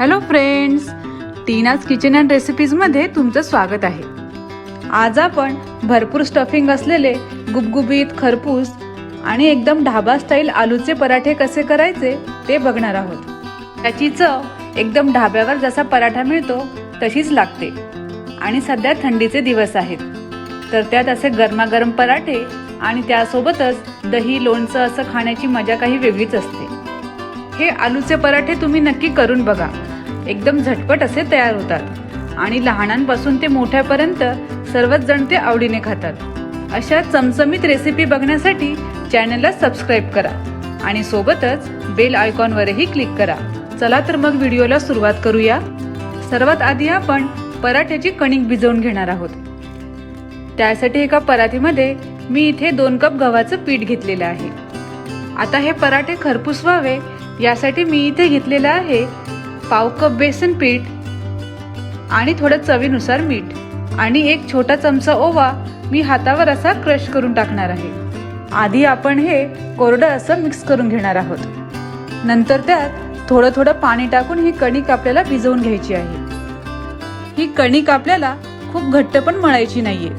Hello friends Tina's kitchen and रेसिपीजमध्ये तुमचं स्वागत आहे. आज आपण भरपूर स्टफिंग असलेले गुबगुबीत खरपूस आणि एकदम ढाबा स्टाईल आलूचे पराठे कसे करायचे ते बघणार आहोत. त्याची चव एकदम ढाब्यावर जसा पराठा मिळतो तशीच लागते. आणि सध्या थंडीचे दिवस आहेत. तर त्यात असे गरमागरम पराठे आणि त्यासोबतच दही लोणचं असं खाण्याची मजा काही वेगळीच असते. हे आलूचे पराठे तुम्ही नक्की करून बघा. एकदम झटपट असे तयार होतात. आणि लहानांपासून ते मोठ्यापर्यंत सर्वच जण ते आवडीने खातात. अशा चमचमीत रेसिपी बघण्यासाठी चॅनलला सबस्क्राईब करा. आणि सोबतच बेल आयकॉनवरही क्लिक करा. चला तर मग व्हिडिओला सुरुवात करूया. सर्वात आधी आपण पराठ्याची कणिक भिजवून घेणार आहोत. त्यासाठी एका पराठीमध्ये मी इथे दोन कप गव्हाचं पीठ घेतलेलं आहे. आता हे पराठे खरपूस व्हावे यासाठी मी इथे घेतलेलं आहे पाव कप बेसन पीठ आणि थोडं चवीनुसार मीठ आणि एक छोटा चमचा ओवा मी हातावर असा क्रश करून टाकणार आहे. आधी आपण हे कोरडं असं मिक्स करून घेणार आहोत. नंतर त्यात थोडं थोडं पाणी टाकून ही कणिक आपल्याला भिजवून घ्यायची आहे. ही कणिक आपल्याला खूप घट्ट पण मळायची नाहीये.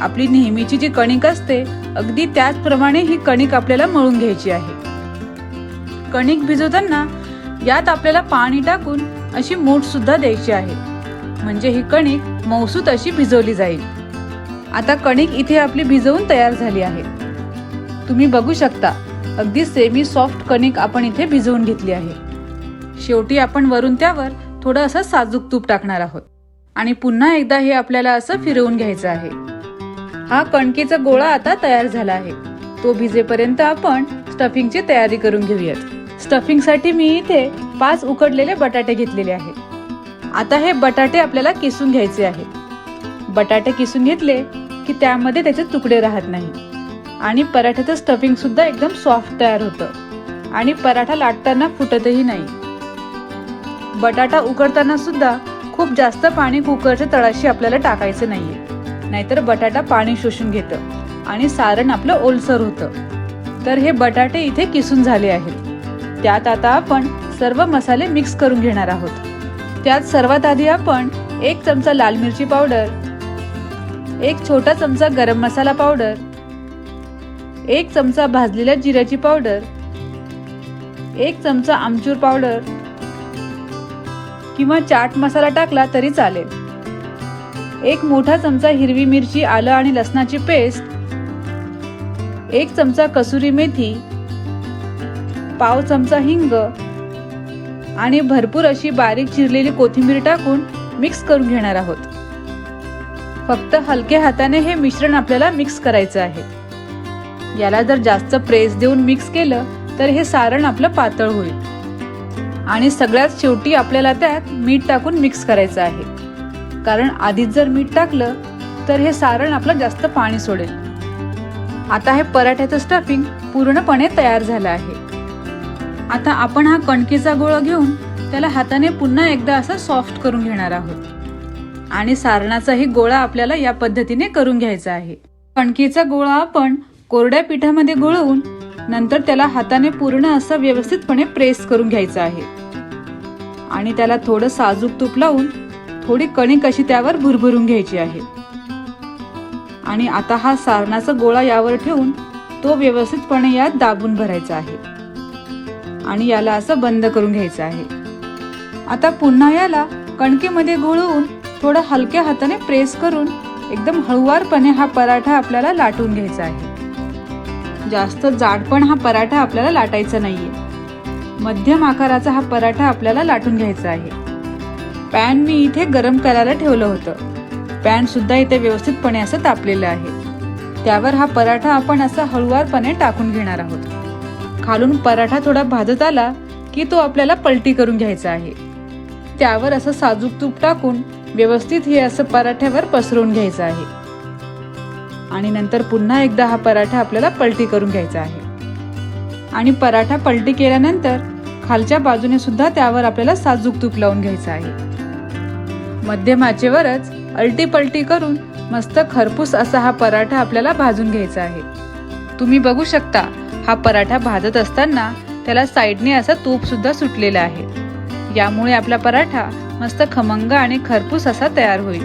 आपली नेहमीची जी कणिक असते अगदी त्याचप्रमाणे ही कणिक आपल्याला मळून घ्यायची आहे. कणिक भिजवताना यात आपल्याला पाणी टाकून अशी मूठ सुद्धा द्यायची आहे. म्हणजे ही कणिक मौसूत अशी भिजवली जाईल. आता कणिक इथे आपली भिजवून तयार झाली आहे. तुम्ही बघू शकता अगदी सेमी सॉफ्ट कणिक आपण इथे भिजवून घेतली आहे. शेवटी आपण वरून त्यावर थोडं असं साजूक तूप टाकणार आहोत. आणि पुन्हा एकदा हे आपल्याला असं फिरवून घ्यायचं आहे. हा कणकेचा गोळा आता तयार झाला आहे. तो भिजेपर्यंत आपण स्टफिंगची तयारी करून घेऊयात. स्टफिंगसाठी मी इथे पाच उकडलेले बटाटे घेतलेले आहेत. आता हे बटाटे आपल्याला किसून घ्यायचे आहेत. बटाटे किसून घेतले की त्यामध्ये त्याचे तुकडे राहत नाही. आणि पराठ्याचं स्टफिंग सुद्धा एकदम सॉफ्ट तयार होतं. आणि पराठा लाटताना फुटतही नाही. बटाटा उकडताना सुद्धा खूप जास्त पाणी कुकरच्या तळाशी आपल्याला टाकायचं नाहीये. नाहीतर बटाटा पाणी शोषून घेतं आणि सारण आपलं ओलसर होतं. तर हे बटाटे इथे किसून झाले आहेत. त्यात आता आपण सर्व मसाले मिक्स करून घेणार आहोत. त्यात सर्वात आधी आपण एक चमचा लाल मिरची पावडर एक छोटा चमचा गरम मसाला पावडर एक चमचा भाजलेल्या जिऱ्याची पावडर एक चमचा आमचूर पावडर किंवा चाट मसाला टाकला तरी चालेल. एक मोठा चमचा हिरवी मिरची आलं आणि लसणाची पेस्ट एक चमचा कसुरी मेथी पाव चमचा हिंग आणि भरपूर अशी बारीक चिरलेली कोथिंबीर टाकून मिक्स करून घेणार आहोत. फक्त हलक्या हाताने हे मिश्रण आपल्याला मिक्स करायचं आहे. याला जर जास्त प्रेस देऊन मिक्स केलं तर हे सारण आपलं पातळ होईल. आणि सगळ्यात शेवटी आपल्याला त्यात मीठ टाकून मिक्स करायचं आहे. कारण आधीच जर मीठ टाकलं तर हे सारण आपलं जास्त पाणी सोडेल. आता हे पराठ्याचं स्टफिंग पूर्णपणे तयार झालं आहे. आता आपण हा कणकेचा गोळा घेऊन त्याला हाताने पुन्हा एकदा असं सॉफ्ट करून घेणार आहोत. आणि सारणाचाही गोळा आपल्याला या पद्धतीने करून घ्यायचा आहे. कणकेचा गोळा आपण कोरड्या पिठामध्ये गोळवून नंतर त्याला हाताने पूर्ण असं व्यवस्थितपणे प्रेस करून घ्यायचा आहे. आणि त्याला थोडं साजूक तूप लावून थोडी कणिक अशी त्यावर भुरभुरून घ्यायची आहे. आणि आता हा सारणाचा गोळा यावर ठेवून तो व्यवस्थितपणे यात दाबून भरायचा आहे. आणि याला असं बंद करून घ्यायचं आहे. आता पुन्हा याला कणकेमध्ये घोळवून थोडं हलक्या हाताने प्रेस करून एकदम हळुवारपणे हा पराठा आपल्याला लाटून घ्यायचा आहे. जास्त जाडपण हा पराठा आपल्याला लाटायचा नाहीये. मध्यम आकाराचा हा पराठा आपल्याला लाटून घ्यायचा आहे. पॅन मी इथे गरम करायला ठेवलं होतं. पॅन सुद्धा इथे व्यवस्थितपणे असं तापलेलं आहे. त्यावर हा पराठा आपण असं हळुवारपणे टाकून घेणार आहोत. खालून पराठा थोडा भाजत आला की तो आपल्याला पलटी करून घ्यायचा आहे. त्यावर असं साजूक तूप टाकून व्यवस्थित हे असं पराठ्यावर पसरवून घ्यायचं आहे. आणि नंतर पुन्हा एकदा हा पराठा आपल्याला पलटी करून घ्यायचा आहे. आणि पराठा पलटी केल्यानंतर खालच्या बाजूने सुद्धा त्यावर आपल्याला साजूक तूप लावून घ्यायचं आहे. मध्यमाचेवरच अलटी पलटी करून मस्त खरपूस असा हा पराठा आपल्याला भाजून घ्यायचा आहे. तुम्ही बघू शकता हा पराठा भाजत असताना त्याला साईडने असा तूप सुद्धा सुटलेला आहे. यामुळे आपला पराठा मस्त खमंग आणि खरपूस असा तयार होईल.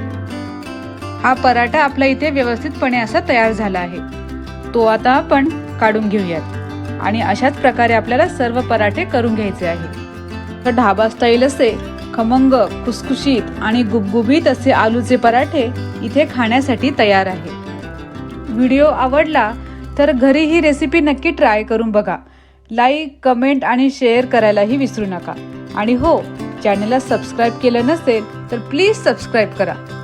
हा पराठा आपला इथे व्यवस्थितपणे असा तयार झाला आहे. तो आता आपण काढून घेऊयात. आणि अशाच प्रकारे आपल्याला सर्व पराठे करून घ्यायचे आहे. तर ढाबा स्टाईल असे खमंग खुसखुशीत आणि गुबगुबीत असे आलूचे पराठे इथे खाण्यासाठी तयार आहे. व्हिडिओ आवडला तर घरी ही रेसिपी नक्की ट्राय करून बघा. लाईक कमेंट आणि शेअर करायलाही विसरू नका. आणि हो चॅनलला सबस्क्राईब केलं नसेल तर प्लीज सबस्क्राईब करा.